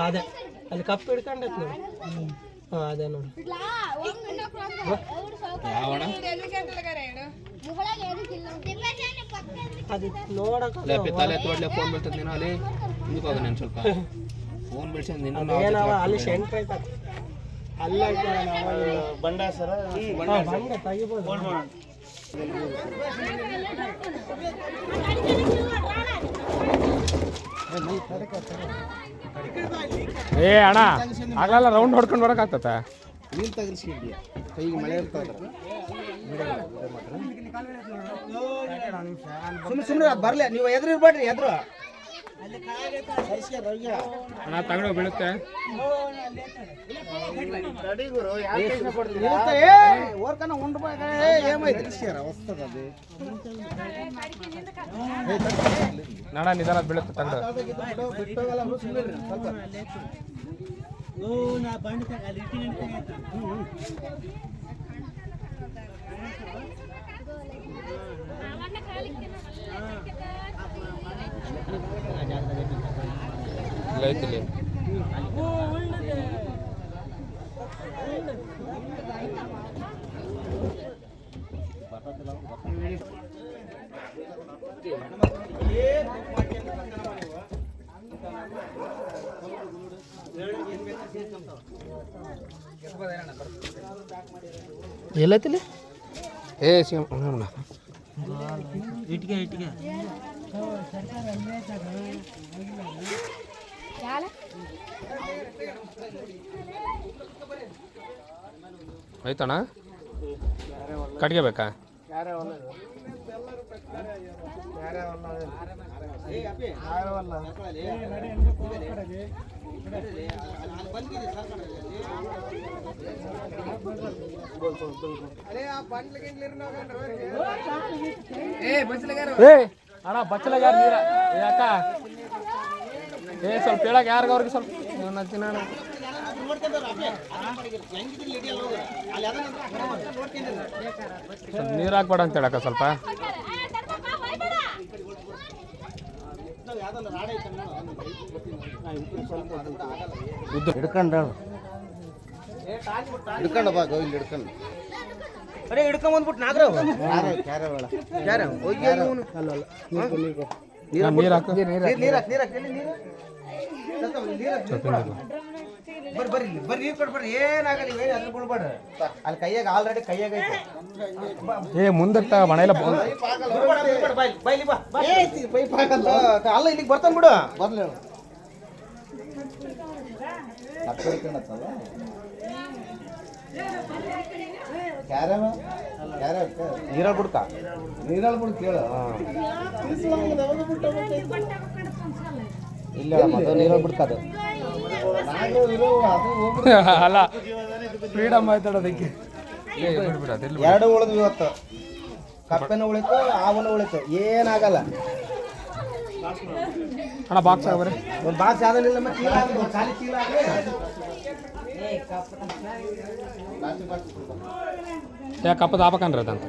ಅದೇ ಅಲ್ಲಿ ಕಪ್ಪು ಹಿಡ್ಕೊಂಡೈತೆ ನೋಡಿ ಹಾಂ ಅದೇ ನೋಡಿ ಅದು ನೋಡಕ್ಕೆ ತಲೆ ತೋಡ್ಲೆ ಫೋನ್ ಬೀಳ್ತದೆ ನೀನು ಅಲ್ಲಿ. ಮುಂದಕ್ಕೆ ಹೋಗ ನಾನು ಸ್ವಲ್ಪ. ಫೋನ್ ಏನವ ಅಲ್ಲಿ ಸೆಂಟ್ರ್ ಐತೆ ಅಲ್ಲ ಬಂಡಾಸರ ಬಂಡೆ ತೆಗಿಬೋದು. ಏ ಅಣ್ಣ ಆಗಲ್ಲ ರೌಂಡ್ ಹೊಡ್ಕೊಂಡು ಬರೋಕ್ಕಾಗ್ತತ ನೀನ್ ಕೈಗೆ ಮಳೆ ಇರ್ತದ ಸುಮ್ಮನೆ ಸುಮ್ಮನೆ ಬರಲಿ ನೀವು ಎದುರು ಇರ್ಬೇಡ್ರಿ ಎದುರು. ಅಣ್ಣ ತಗೊಂಡು ಬೀಳುತ್ತೆ. ಓರ್ಕನ ಉಂಡು ಏಮೈತಿ ನಿಧಾನ ಬೀಳುತ್ತೆ ತಗೊಂಡು. ಬಿಟ್ಟೋಗಲ್ಲ ಸುಮ್ಮನೆ ಸ್ವಲ್ಪ ಇಲ್ಲ ಐತಿ ಇಲ್ಲಿ ಎಲ್ಲೈತಿಲಿ ಏ ಸಿಮ್ ಅಣ್ಣ ಇಟ್ಟಿಗೆ ಇಟ್ಟಿಗೆ ಆಯ್ತಣ್ಣ ಕಟ್ಗೆ ಬೇಕಾ ಏ ಅಣ್ಣ ಬಚ್ಚಲಾಗ ಯಾರು ನೀರ? ಯಾಕ ಏ ಸ್ವಲ್ಪ ಹೇಳಕ್ ಯಾರಿಗ ಅವ್ರಿಗೆ ಸ್ವಲ್ಪ? ನಚ್ಚಿನ ತಿನ್ನೋಣ ಸ್ವಲ್ಪ ನೀರು ಹಾಕ್ಬೇಡ ಅಂತ ಹೇಳಕ ಸ್ವಲ್ಪ. ಹಿಡ್ಕೊಂಡ ಹಿಡ್ಕೊಂಡ ಬಾ ಗೋವಿಂದ ಹಿಡ್ಕೊಂಡು. ಅರೆ ಹಿಡ್ಕೊಂಡ್ ಬಂದ್ಬಿಟ್ಟು ನಾಗರಾವ್. ಯಾರ ಹೋಗಿ ನೀರು ಹಾಕು. ನೀರ್ ಹಾಕ್ ನೀರ್ ಹಾಕ್. ಎಲ್ಲಿ ನೀರು? ಸ್ವಲ್ಪ ಹಿಂದೆ ಬಾ. ಬರ್ರಿ ಬರ್ರಿ ಇಲ್ಲಿ. ಬರ್ರಿ ನೀರ್ ಕೊಡ್ ಬರ್ರಿ. ಏನಾಗಲ್ಲ ನೀವ್ ಏನ್ ಅದ್ರ ಬಿಡ್ಬೇಡ್ರಿ ಅಲ್ಲಿ ಕೈಯಾಗ ಆಲ್ರೆಡಿ ಕೈಯಾಗ ಐತೆ. ಏ ಮುಂದಕ್ಕೆ ಮನೆಯಲ್ಲ ಬೈಲಿ ಬಾ ಪೈಪ್ ಹಾಕಲ್ಲ. ಅಲ್ಲ ಇಲ್ಲಿಗೆ ಬರ್ತಾನ ಬಿಡು. ಬರ್ಲಿ ಹೇಳು ನೀರಾಳ ಬಿಡ್ಕ? ನೀರಲ್ಲಿ ಬಿಡ್ ಕೇಳು. ಇಲ್ಲ ಅದು ನೀರಲ್ಲಿ ಬಿಡ್ಕದು ಅಲ್ಲ ಫ್ರೀಡಮ್ ಬಿಡು. ಎರಡು ಉಳಿದ್ವಿ ಇವತ್ತು. ಕಪ್ಪೆನ ಉಳಿತು ಆವನ ಉಳಿತು. ಏನಾಗಲ್ಲ. ಅಣ್ಣ ಬಾಕ್ಸ್ ಆಗ್ರಿ ಒಂದು ಬಾಕ್ಸ್ ಆಗಲಿಲ್ಲ ಮತ್ತೆ ಚೀಲ ಖಾಲಿ ಚೀಲ ಹಾಕು. ಯಾಕೆ ಕಪ್ಪದ ಆಪಕನ್ರಿ ಅದಂತ.